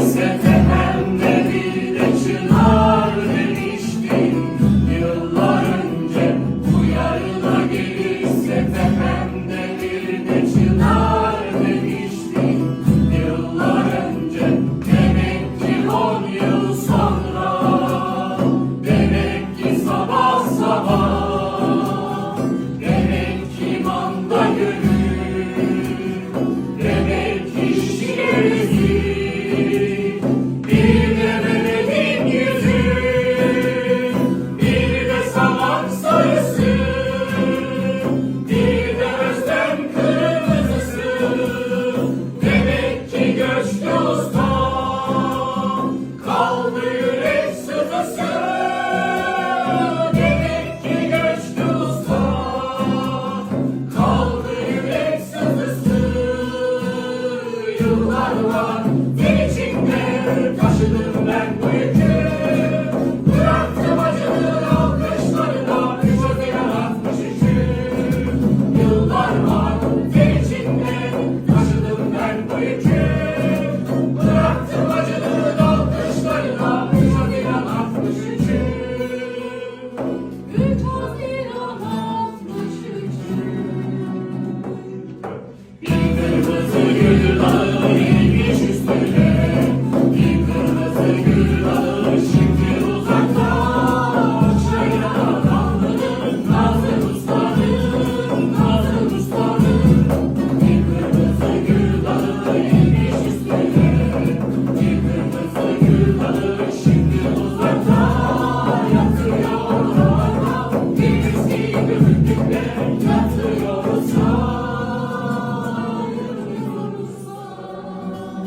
Você var var Dil içinde taşıdım ben bu yükü.